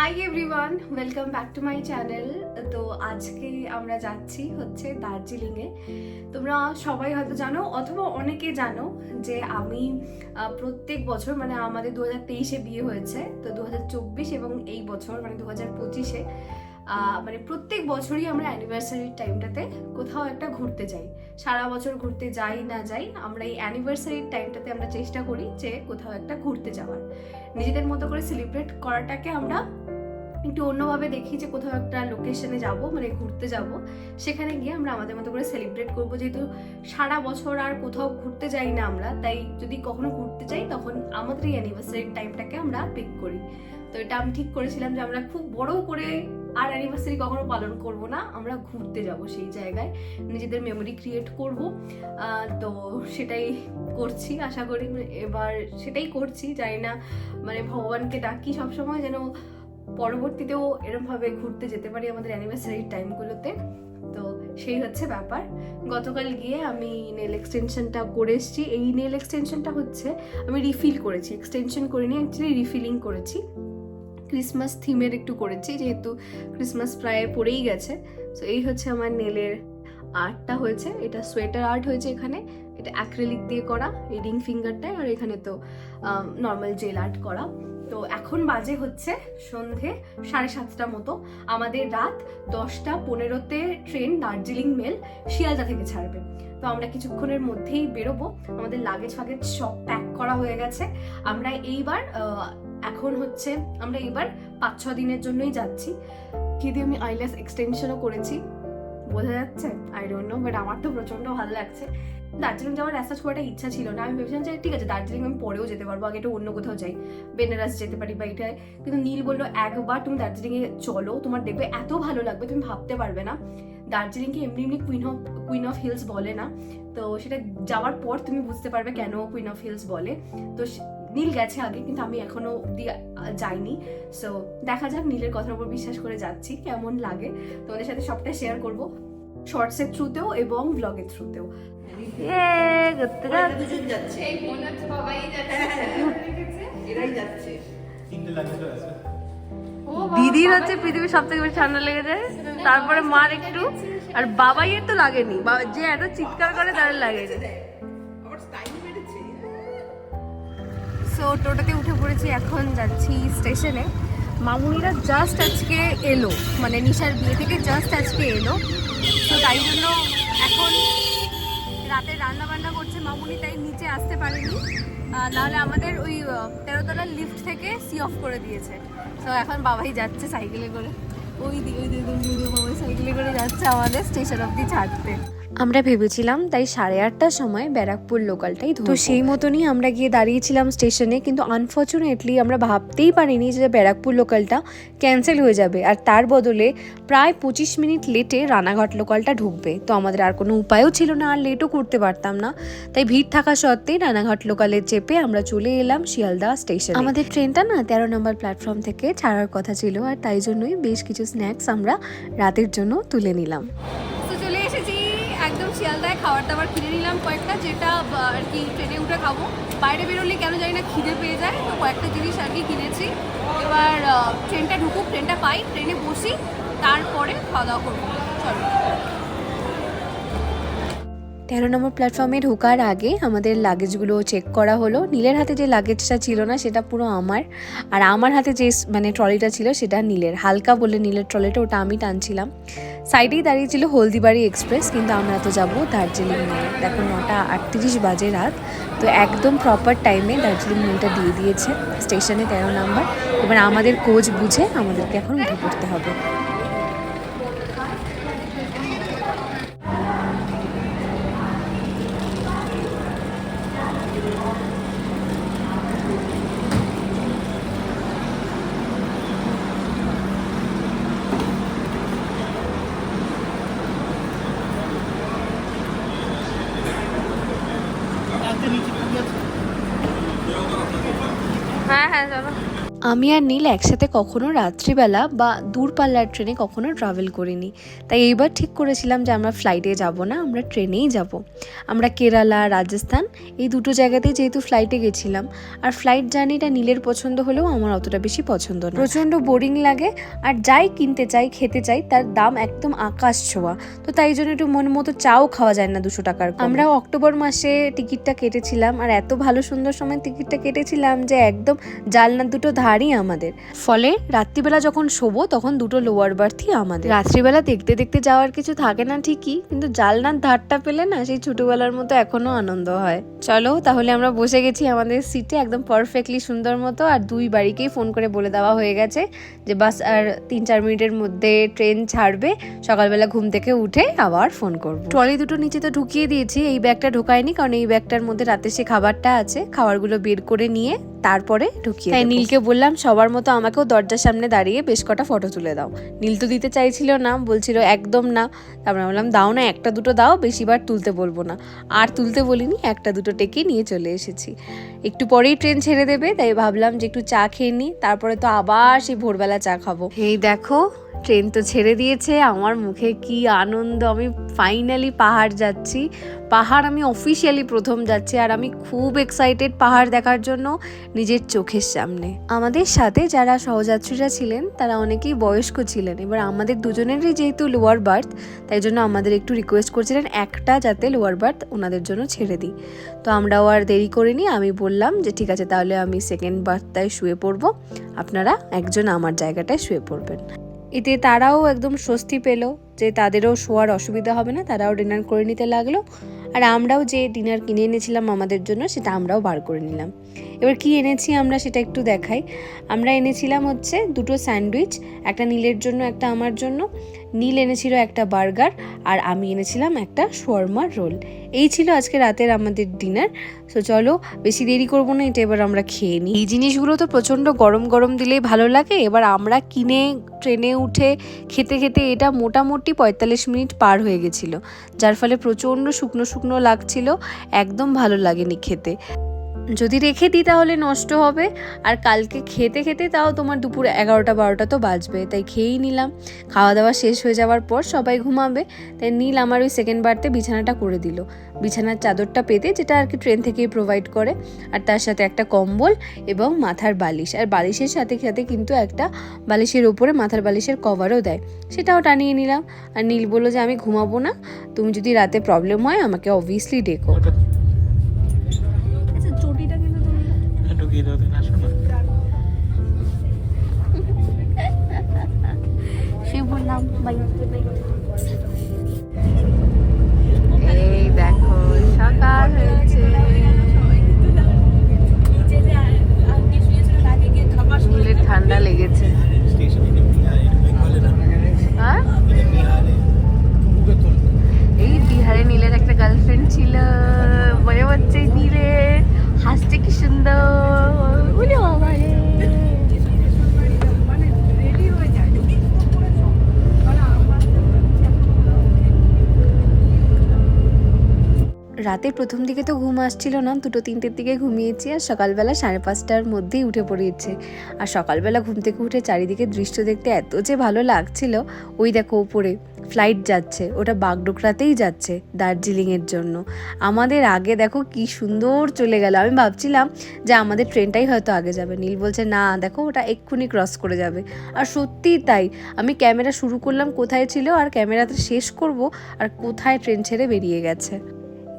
Hi everyone welcome back to my channel তো আজকে আমরা যাচ্ছি হচ্ছে দার্জিলিংয়ে। তোমরা সবাই হয়তো জানো, অথবা অনেকে জানো যে আমি প্রত্যেক বছর মানে আমাদের দু হাজার তেইশে বিয়ে হয়েছে, তো দু হাজার চব্বিশ এবং এই বছর মানে দু হাজার পঁচিশে মানে প্রত্যেক বছরই আমরা অ্যানিভার্সারির টাইমটাতে কোথাও একটা ঘুরতে যাই। সারা বছর ঘুরতে যাই না যাই, আমরা এই অ্যানিভার্সারির টাইমটাতে আমরা চেষ্টা করি যে কোথাও একটা ঘুরতে যাওয়ার। নিজেদের মতো করে সেলিব্রেট করাটাকে আমরা একটু অন্যভাবে দেখি যে কোথাও একটা লোকেশনে যাব মানে ঘুরতে যাব। সেখানে গিয়ে আমরা আমাদের মতো করে সেলিব্রেট করব। যেহেতু সারা বছর আর কোথাও ঘুরতে যাই না আমরা, তাই যদি কখনো ঘুরতে যাই, তখন আমাদের এই অ্যানিভার্সারির টাইমটাকে আমরা পিক করি। তো এটা আমি ঠিক করেছিলাম যে আমরা খুব বড় করে আর অ্যানিভার্সারি কখনো পালন করব না, আমরা ঘুরতে যাব সেই জায়গায়। নিজেদের মেমোরি ক্রিয়েট করব। তো সেটাই করছি, আশা করি এবার সেটাই করছি। জানি না মানে ভগবানকে ডাকি সবসময় যেন পরবর্তীতেও এরমভাবে ঘুরতে যেতে পারি আমাদের অ্যানিভার্সারির টাইমগুলোতে তো সেই হচ্ছে ব্যাপার। গতকাল গিয়ে আমি নেল এক্সটেনশনটা করে এসেছি। এই নেল এক্সটেনশনটা হচ্ছে আমি রিফিল করেছি। এক্সটেনশন করিনি অ্যাকচুয়ালি রিফিলিং করেছি। ক্রিসমাস থিমের একটু করেছি, যেহেতু ক্রিসমাস প্রায় পড়েই গেছে। তো এই হচ্ছে আমার নেলের আর্টটা হয়েছে, এটা সোয়েটার আর্ট হয়েছে এখানে, এটা অ্যাক্রেলিক দিয়ে করা এই রিং ফিঙ্গারটায় আর এখানে তো নর্মাল জেল আর্ট করা। তো এখন বাজে হচ্ছে সন্ধে সাড়ে সাতটা মতো। আমাদের রাত দশটা পনেরোতে ট্রেন দার্জিলিং মেল শিয়ালদা থেকে ছাড়বে। তো আমরা কিছুক্ষণের মধ্যেই বেরোবো। আমাদের লাগেজ ফাগেজ সব প্যাক করা হয়ে গেছে। আমরা এইবার এখন হচ্ছে আমরা এইবার পাঁচ ছ দিনের জন্যই যাচ্ছি। কিন্তু আমি আইলেস এক্সটেনশনও করেছি। বোঝা যাচ্ছে? আই ডোন্ট নো বাট আমার তো প্রচণ্ড ভালো লাগছে। দার্জিলিং যাওয়ার রাস্তা খুব একটা ইচ্ছা ছিল না। আমি ভেবেছিলাম যে ঠিক আছে, দার্জিলিং আমি পরেও যেতে পারব, আগে একটু অন্য কোথাও যাই। বেনারস যেতে পারি বা এটাই। কিন্তু নীল বলল, একবার তুমি দার্জিলিংয়ে চলো, তোমার দেখবে এত ভালো লাগবে, তুমি ভাবতে পারবে না। দার্জিলিংকে এমনি এমনি queen of queen of hills বলে না। তো সেটা যাওয়ার পর তুমি বুঝতে পারবে কেন কুইন অফ হিলস বলে। তো নীল গেছে আগে কিন্তু আমি এখনও অব্দি যাইনি। সো দেখা যাক নীলের কথার উপর বিশ্বাস করে যাচ্ছি কেমন লাগে। তোমাদের সাথে সবটা শেয়ার করব শর্টসের থ্রুতেও এবং ব্লগের থ্রুতেও তিনটে লাগেজ আছে দিদির হচ্ছে পৃথিবীর সব থেকে বেশি ঠান্ডা লেগে যায়। তারপরে মার একটু। আর বাবাইয়ের তো লাগেনি। যে এত চিৎকার করে তাদের লাগে আবার সো টোটোতে উঠে পড়েছি এখন যাচ্ছি স্টেশনে মামুনিরা জাস্ট আজকে এলো মানে নিশার বিয়ে থেকে জাস্ট আজকে এলো তো তাই জন্য এখন রাতে রান্না বান্না করছে মামুনি তাই নিচে আসতে পারেনি নাহলে আমাদের ওই তেরোতলার লিফট থেকে সি অফ করে দিয়েছে তো এখন বাবাই যাচ্ছে সাইকেলে করে ওই দিকে ওই দিকে বাবাই সাইকেলে করে যাচ্ছে আমাদের স্টেশন অব্দি ছাড়তে আমরা ভেবেছিলাম তাই সাড়ে আটটার সময় ব্যারাকপুর লোকালটাই তো সেই মতনই আমরা গিয়ে দাঁড়িয়েছিলাম স্টেশনে কিন্তু আনফর্চুনেটলি আমরা ভাবতেই পারিনি যে ব্যারাকপুর লোকালটা ক্যান্সেল হয়ে যাবে। আর তার বদলে প্রায় পঁচিশ মিনিট লেটে রানাঘাট লোকালটা ঢুকবে। তো আমাদের আর কোনো উপায়ও ছিল না আর লেটও করতে পারতাম না। তাই ভিড় থাকা সত্ত্বেই রানাঘাট লোকালে চেপে আমরা চলে এলাম শিয়ালদা স্টেশন। আমাদের ট্রেনটা না তেরো নম্বর প্ল্যাটফর্ম থেকে ছাড়ার কথা ছিল আর তাই জন্যই বেশ কিছু স্ন্যাক্স আমরা রাতের জন্য তুলে নিলাম। একদম শিয়ালদায় খাবার দাবার কিনে নিলাম কয়েকটা, যেটা আর কি ট্রেনে উঠে খাব। বাইরে বেরোলে কেন জানি না খিদে পেয়ে যায়, তো কয়েকটা জিনিস আর কি কিনেছি। এবার ট্রেনটা ঢুকুক, ট্রেনটা পাই, ট্রেনে বসি, তারপরে খাওয়া দাওয়া করব। চলো। তেরো নম্বর প্ল্যাটফর্মে ঢোকার আগে আমাদের লাগেজগুলো চেক করা হলো। নীলের হাতে যে লাগেজটা ছিল না, সেটা পুরো আমার। আর আমার হাতে যে মানে ট্রলিটা ছিল, সেটা নীলের। হালকা বলে নীলের ট্রলিটা ওটা আমি টানছিলাম। সাইডেই দাঁড়িয়েছিল হলদিবাড়ি এক্সপ্রেস কিন্তু আমরা তো যাব দার্জিলিং মেলে দেখো নটা আটত্রিশ বাজে রাত, তো একদম প্রপার টাইমে দার্জিলিং মেলটা দিয়ে দিয়েছে স্টেশনে তেরো নাম্বার। এবার আমাদের কোচ বুঝে আমাদেরকে এখন উঠে পড়তে হবে। Thank you. আমি আর নীল একসাথে কখনো রাত্রিবেলা বা দূরপাল্লার ট্রেনে কখনো ট্রাভেল করিনি। তাই এইবার ঠিক করেছিলাম যে আমরা ফ্লাইটে যাব না, আমরা ট্রেনেই যাব। আমরা কেরালা, রাজস্থান এই দুটো জায়গাতেই যেহেতু ফ্লাইটে গেছিলাম। আর ফ্লাইট জার্নিটা নীলের পছন্দ হলেও আমার অতটা বেশি পছন্দ না। প্রচণ্ড বোরিং লাগে আর যাই কিনতে চাই, খেতে চাই, তার দাম একদম আকাশ ছোঁয়া। তো তাই জন্য একটু মন মতো চাও খাওয়া যায় না দুশো টাকার আমরা অক্টোবর মাসে টিকিটটা কেটেছিলাম আর এত ভালো সুন্দর সময় টিকিটটা কেটেছিলাম যে একদম জালনার দুটো ধারই আমাদের। ফলে রাত্রিবেলা যখন শোবো, তখন দুটো লোয়ার বার্থই আমাদের। রাত্রিবেলা দেখতে দেখতে যাওয়ার কিছু থাকে না ঠিকই, কিন্তু জালনার ধারটা পেলে না সেই ছোটবেলার মতো এখনও আনন্দ হয়। চলো, তাহলে আমরা বসে গেছি আমাদের সিটে একদম পারফেক্টলি সুন্দর মতো, আর দুই বাড়িকেই ফোন করে বলে দেওয়া হয়ে গেছে যে, বাস, আর তিন চার মিনিটের মধ্যে ট্রেন ছাড়বে, সকালবেলা ঘুম থেকে উঠে আবার ফোন করব। ট্রলি দুটো নিচে তো ঢুকিয়ে দিয়েছি, এই ব্যাগটা ঢোকায়নি, কারণ এই ব্যাগটার মধ্যে রাতে সে খাবারটা আছে, খাবারগুলো বের করে নিয়ে তারপরে ঢুকিয়ে তাই নীলকে বললাম সবার মতো আমাকেও দরজার সামনে দাঁড়িয়ে বেশ কটা ফটো তুলে দাও। নীল তো দিতে চাইছিল না বলছিল একদম না। তারপরে বললাম দাও না একটা দুটো দাও বেশিবার তুলতে বলব না। আর তুলতে বলিনি একটা দুটো টেকে নিয়ে চলে এসেছি। একটু পরেই ট্রেন ছেড়ে দেবে তাই ভাবলাম যে একটু চা খেয়ে নিই তারপরে তো আবার সেই ভোরবেলা চা খাব। এই দেখো ট্রেন তো ছেড়ে দিয়েছে, আমার মুখে কি আনন্দ, আমি ফাইনালি পাহাড় যাচ্ছি। পাহাড় আমি অফিসিয়ালি প্রথম যাচ্ছি, আর আমি খুব এক্সাইটেড পাহাড় দেখার জন্য নিজের চোখের সামনে। আমাদের সাথে যারা সহযাত্রীরা ছিলেন, তারা অনেকেই বয়স্ক ছিলেন। এবার আমাদের দুজনেরই যেহেতু লোয়ার বার্থ তাই জন্য আমাদের একটু রিকোয়েস্ট করছিলেন একটা যাতে লোয়ার বার্থ ওনাদের জন্য ছেড়ে দিই। তো আমরাও আর দেরি করিনি, আমি বললাম যে ঠিক আছে, তাহলে আমি সেকেন্ড বার্থটায় শুয়ে পড়ব। আপনারা একজন আমার জায়গাটায় শুয়ে পড়বেন। এতে তারাও একদম স্বস্তি পেল যে তাদেরও শোয়ার অসুবিধা হবে না, তারাও ডিনার করে নিতে লাগল। আর আমরাও যে ডিনার কিনে এনেছিলাম আমাদের জন্য, সেটা আমরাও বার করে নিলাম। এবার কি এনেছি আমরা সেটা একটু দেখাই। আমরা এনেছিলাম হচ্ছে দুটো স্যান্ডউইচ, একটা নীলের জন্য, একটা আমার জন্য। নীল এনেছিল একটা বার্গার আর আমি এনেছিলাম একটা শোয়ারমার রোল। এই ছিল আজকে রাতের আমাদের ডিনার। সো চলো, বেশি দেরি করব না, এটা এবার আমরা খেয়ে নিই। এই জিনিসগুলো তো প্রচণ্ড গরম গরম দিলেই ভালো লাগে। এবার আমরা কিনে ট্রেনে উঠে খেতে খেতে এটা মোটামুটি পঁয়তাল্লিশ মিনিট পার হয়ে গেছিল, যার ফলে প্রচণ্ড শুকনো শুকনো লাগছিল, একদম ভালো লাগেনি খেতে। যদি রেখে দিই তাহলে নষ্ট হবে। আর কালকে খেতে খেতে তাও তোমার দুপুর এগারোটা, বারোটা তো বাজবে, তাই খেয়েই নিলাম। খাওয়া দাওয়া শেষ হয়ে যাওয়ার পর সবাই ঘুমাবে, তাই নীল আমার ওই সেকেন্ড বারতে বিছানাটা করে দিল। বিছানার চাদরটা পেতে যেটা আর কি ট্রেন থেকেই প্রোভাইড করে। আর তার সাথে একটা কম্বল এবং মাথার বালিশ। আর বালিশের সাথে সাথে কিন্তু একটা বালিশের ওপরে মাথার বালিশের কভারও দেয়। সেটাও টানিয়ে নিলাম। আর নীল বলল যে, আমি ঘুমাবো না। তুমি যদি রাতে প্রবলেম হয় আমাকে অবভিয়াসলি ডেকো আচ্ছা চটিটা কিন্তু তুমি তুমি আসো না। সে বললাম বাই। এই দেখো সকাল হয়েছে। ঠান্ডা লেগেছে। রাতের প্রথম দিকে তো ঘুম আসছিল না, দুটো তিনটের দিকে ঘুমিয়েছি আর সকালবেলা সাড়ে পাঁচটার মধ্যেই উঠে পড়িয়েছে আর সকালবেলা ঘুম থেকে উঠে চারিদিকে দৃশ্য দেখতে এত যে ভালো লাগছিল, ওই দেখো ওপরে, ফ্লাইট যাচ্ছে, ওটা বাগডোকরাতেই যাচ্ছে দার্জিলিংয়ের জন্য। আমাদের আগে দেখো কি সুন্দর চলে গেল। আমি ভাবছিলাম যে আমাদের ট্রেনটাই হয়তো আগে যাবে। নীল বলছে, না, দেখো ওটা এক্ষুনি ক্রস করে যাবে। আর সত্যিই তাই, আমি ক্যামেরা শুরু করলাম কোথায় ছিল আর ক্যামেরাতে শেষ করব আর কোথায় ট্রেন ছেড়ে বেরিয়ে গেছে।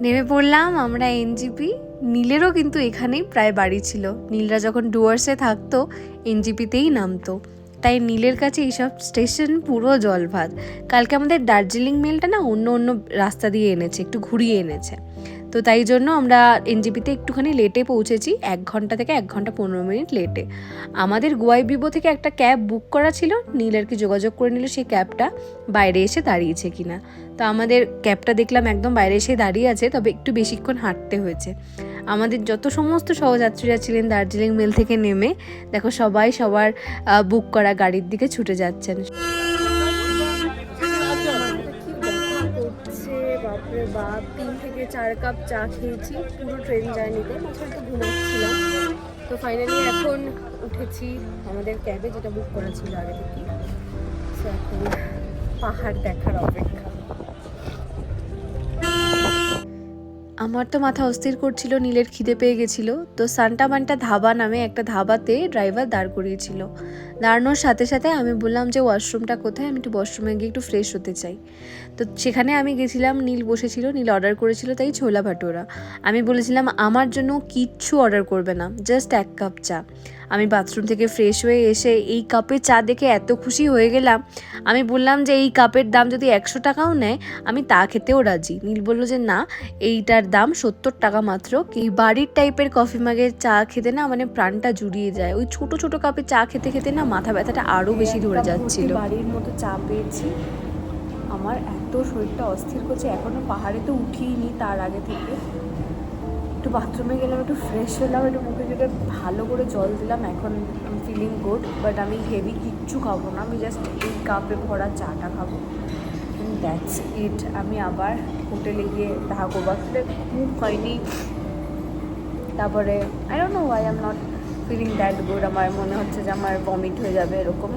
নেমে পড়লাম, আমরা এনজিপি। নীলেরও কিন্তু এখানেই প্রায় বাড়ি ছিল। নীলরা যখন ডুয়ার্সে থাকতো, এনজিপিতেই নামতো। তাই নীলের কাছে এইসব স্টেশন পুরো জলভাত। কালকে আমাদের দার্জিলিং মেলটা না অন্য অন্য রাস্তা দিয়ে এনেছে, একটু ঘুরিয়ে এনেছে। তো তাই জন্য আমরা এনজিপিতে একটুখানি লেটে পৌঁছেছি, এক ঘণ্টা থেকে এক ঘণ্টা পনেরো মিনিট লেটে আমাদের গোয়াই বিবো থেকে একটা ক্যাব বুক করা ছিল নীল আর কি যোগাযোগ করে নিল সেই ক্যাবটা বাইরে এসে দাঁড়িয়েছে কিনা। তো আমাদের ক্যাবটা দেখলাম একদম বাইরে এসে দাঁড়িয়ে আছে, তবে একটু বেশিক্ষণ হাঁটতে হয়েছে। আমাদের যত সমস্ত সহযাত্রীরা ছিলেন দার্জিলিং মেল থেকে নেমে, দেখো সবাই সবার বুক করা গাড়ির দিকে ছুটে যাচ্ছেন। চার কাপ, চা খেয়েছি। পুরো ট্রেন জার্নিতে মাঝে একটু ঘুমাচ্ছিলাম। তো ফাইনালি এখন উঠেছি আমাদের ক্যাবে যেটা বুক করা ছিল আগে থেকে তো এখন পাহাড় দেখার অপেক্ষা। আমার তো মাথা অস্থির করছিল, নীলের খিদে পেয়ে গেছিল, তো সান্টা মান্টা ধাবা নামে একটা ধাবাতে ড্রাইভার দাঁড় করিয়েছিল। দাঁড়ানোর সাথে সাথে আমি বললাম যে, ওয়াশরুমটা কোথায়? আমি একটু ওয়াশরুমে গিয়ে একটু ফ্রেশ হতে চাই। তো সেখানে আমি গেছিলাম, নীল বসেছিল, নীল অর্ডার করেছিল, তাই ছোলা ভাটোরা আমি বলেছিলাম, আমার জন্য কিচ্ছু অর্ডার করবে না, জাস্ট এক কাপ চা। আমি বাথরুম থেকে ফ্রেশ হয়ে এসে এই কাপে চা দেখে এত খুশি হয়ে গেলাম। আমি বললাম যে এই কাপের দাম যদি একশো টাকাও নেয় আমি তা খেতেও রাজি। নীল বলল যে না এইটার দাম সত্তর টাকা মাত্র। এই বাড়ির টাইপের কফি মাগের চা খেতে না মানে প্রাণটা জুড়িয়ে যায়। ওই ছোট ছোট কাপে চা খেতে খেতে না মাথা ব্যথাটা আরও বেশি ধরে যাচ্ছিল। বাড়ির মতো চা পেয়েছি। আমার এত শরীরটা অস্থির করছে এখনও পাহাড়ে তো উঠিনি তার আগে থেকে। একটু বাথরুমে গেলাম, একটু ফ্রেশ হলাম, একটু মুখে যেটা ভালো করে জল দিলাম। এখন ফিলিং গুড বাট আমি হেভি কিচ্ছু খাব না। আমি জাস্ট এই কাপে ভরা চাটা খাব। দ্যাটস ইট আমি আবার হোটেলে গিয়ে করব। আসলে খুব হয়নি। তারপরে I don't know why am not feeling that good আমার মনে হচ্ছে যে আমার বমিট হয়ে যাবে এরকম।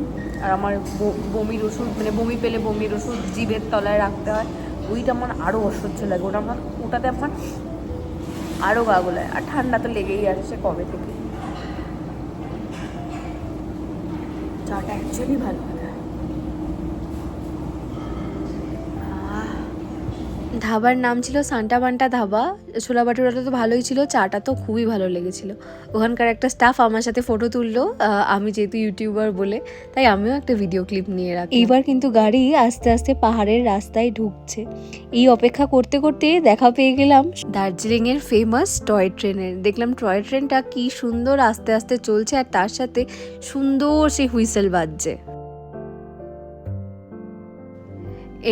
আর আমার বমির ওষুধ মানে বমি পেলে বমির ওষুধ জিভের তলায় রাখতে হয়। ওইটা আমার আরও অসহ্য লাগে। ওটা আমার, ওটাতে আমার আরও গা গোলায় আর ঠান্ডা তো লেগেই আসছে কবে থেকে। চাটা অ্যাকচুয়ালি ভালো লাগে ধাবার নাম ছিল সান্টা বান্টা ধাবা। ছোলা বাটুরাটা তো ভালোই ছিল চাটা তো খুবই ভালো লেগেছিল। ওখানকার একটা স্টাফ আমার সাথে ফটো তুললো আমি যেহেতু ইউটিউবার বলে তাই আমিও একটা ভিডিও ক্লিপ নিয়ে রাখি এইবার কিন্তু গাড়ি আস্তে আস্তে পাহাড়ের রাস্তায় ঢুকছে। এই অপেক্ষা করতে করতে দেখা পেয়ে গেলাম। দার্জিলিংয়ের ফেমাস টয় ট্রেনের দেখলাম টয় ট্রেনটা কি সুন্দর আস্তে আস্তে চলছে আর তার সাথে সুন্দর সেই হুইসেল বাজছে।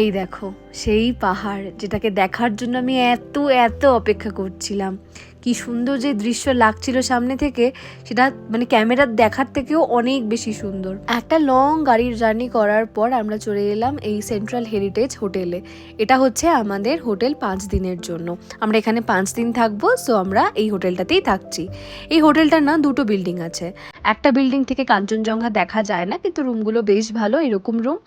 এই দেখো, সেই পাহাড় যেটাকে দেখার জন্য আমি এত এত অপেক্ষা করছিলাম। কি সুন্দর যে দৃশ্য লাগছিল সামনে থেকে, সেটা মানে ক্যামেরার দেখার থেকেও অনেক বেশি সুন্দর। একটা লং গাড়ির জার্নি করার পর আমরা চলে এলাম এই সেন্ট্রাল হেরিটেজ হোটেলে এটা হচ্ছে আমাদের হোটেল পাঁচ দিনের জন্য। আমরা এখানে পাঁচ দিন থাকব সো আমরা এই হোটেলটাতেই থাকছি। এই হোটেলটার না দুটো বিল্ডিং আছে। একটা বিল্ডিং থেকে কাঞ্চনজঙ্ঘা দেখা যায় না কিন্তু রুমগুলো বেশ ভালো এরকম রুম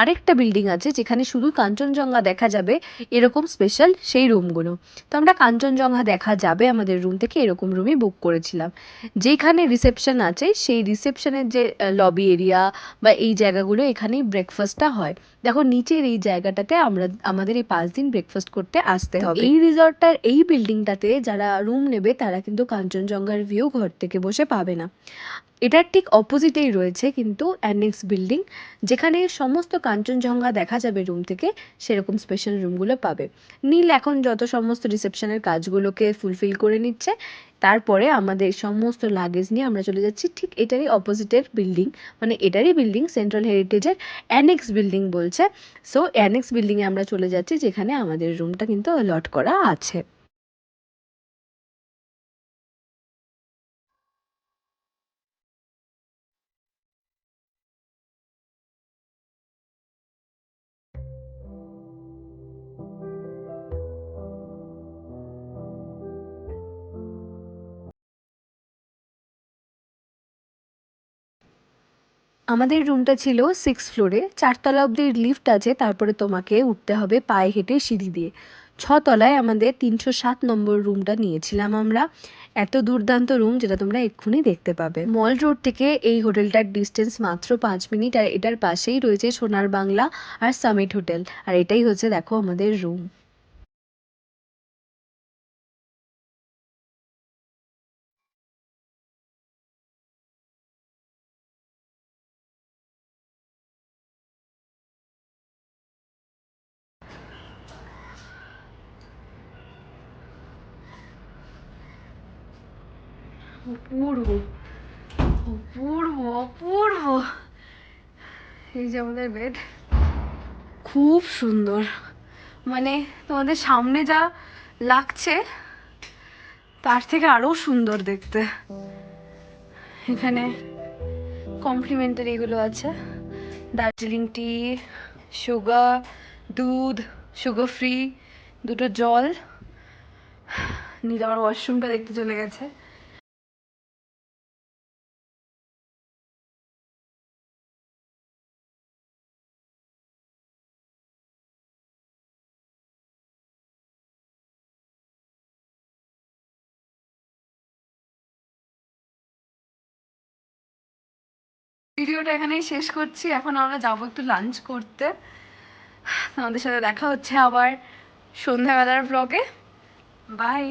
আরেকটা বিল্ডিং আছে যেখানে শুধু কাঞ্চনজঙ্ঘা দেখা যাবে এরকম স্পেশাল সেই রুমগুলো তো আমরা কাঞ্চনজঙ্ঘা দেখা যাবে আমাদের রুম থেকে এরকম রুমই বুক করেছিলাম। যেখানে রিসেপশন আছে সেই রিসেপশনের যে লবি এরিয়া বা এই জায়গাগুলো এখানেই ব্রেকফাস্টটা হয়। দেখো নিচের এই জায়গাটাতে আমরা আমাদের এই পাঁচ দিন ব্রেকফাস্ট করতে আসতে হবে। এই রিসর্টটার এই বিল্ডিংটাতে যারা রুম নেবে তারা কিন্তু কাঞ্চনজঙ্ঘার ভিউ ঘর থেকে বসে পাবে না। এটার ঠিক অপোজিটেই রয়েছে কিন্তু অ্যানেক্স বিল্ডিং যেখানে সমস্ত কাঞ্চনজঙ্ঘা দেখা যাবে রুম থেকে, সেরকম স্পেশাল রুমগুলো পাবে। নীল এখন যত সমস্ত রিসেপশনের কাজগুলোকে ফুলফিল করে নিচ্ছে, তারপরে আমাদের সমস্ত লাগেজ নিয়ে আমরা চলে যাচ্ছি ঠিক এটারই অপোজিটের বিল্ডিং মানে এটারই বিল্ডিং সেন্ট্রাল হেরিটেজের অ্যানেক্স বিল্ডিং বলছে। সো অ্যানেক্স বিল্ডিংয়ে আমরা চলে যাচ্ছি, যেখানে আমাদের রুমটা কিন্তু অলট করা আছে। আমাদের রুমটা ছিল সিক্স ফ্লোরে চারতলা অবধি লিফট আছে, তারপরে তোমাকে উঠতে হবে পায়ে হেঁটে সিঁড়ি দিয়ে। ছতলায় আমাদের তিনশো সাত নম্বর রুমটা নিয়েছিলাম আমরা। এত দুর্দান্ত রুম যেটা তোমরা এক্ষুনি দেখতে পাবে। মল রোড থেকে এই হোটেলটার ডিস্টেন্স মাত্র পাঁচ মিনিট, আর এটার পাশেই রয়েছে সোনার বাংলা আর সামিট হোটেল। আর এটাই হচ্ছে, দেখো, আমাদের রুম অপূর্ব অপূর্ব। এই যে আমাদের বেড খুব সুন্দর। মানে তোমাদের সামনে যা লাগছে, তার থেকে আরও সুন্দর দেখতে। এখানে কমপ্লিমেন্টারি এগুলো আছে। দার্জিলিং টি সুগার দুধ সুগার ফ্রি দুটো জল। নীল আমার ওয়াশরুমটা দেখতে চলে গেছে। ভিডিওটা এখানেই শেষ করছি। এখন আমরা যাব একটু লাঞ্চ করতে। আমাদের সাথে দেখা হচ্ছে আবার সন্ধ্যাবেলার ব্লগে বাই